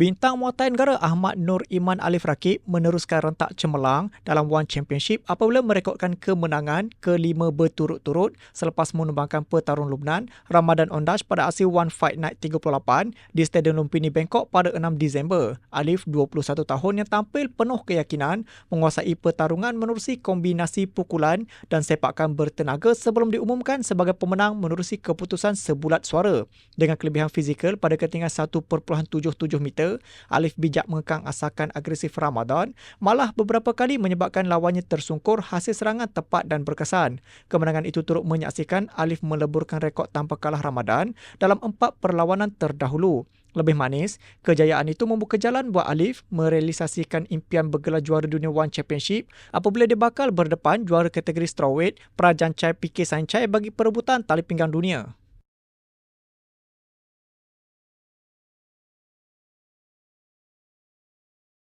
Bintang Muay Thai Negara Ahmad Nur Iman Alif Rakib meneruskan rentak cemerlang dalam One Championship apabila merekodkan kemenangan kelima berturut-turut selepas menumbangkan petarung Lubnan Ramadan Ondash pada aksi One Fight Night 38 di Stadium Lumpini Bangkok pada 6 Disember. Alif, 21 tahun yang tampil penuh keyakinan menguasai pertarungan menerusi kombinasi pukulan dan sepakan bertenaga sebelum diumumkan sebagai pemenang menerusi keputusan sebulat suara. Dengan kelebihan fizikal pada ketinggian 1.77 meter Alif bijak mengekang asakan agresif Ramadan, malah beberapa kali menyebabkan lawannya tersungkur hasil serangan tepat dan berkesan. Kemenangan itu turut menyaksikan Alif meleburkan rekod tanpa kalah Ramadan dalam empat perlawanan terdahulu. Lebih manis, kejayaan itu membuka jalan buat Alif merealisasikan impian bergelar juara dunia One Championship apabila dia bakal berdepan juara kategori strawweight Prajan Chai PK Sancai bagi perebutan tali pinggang dunia.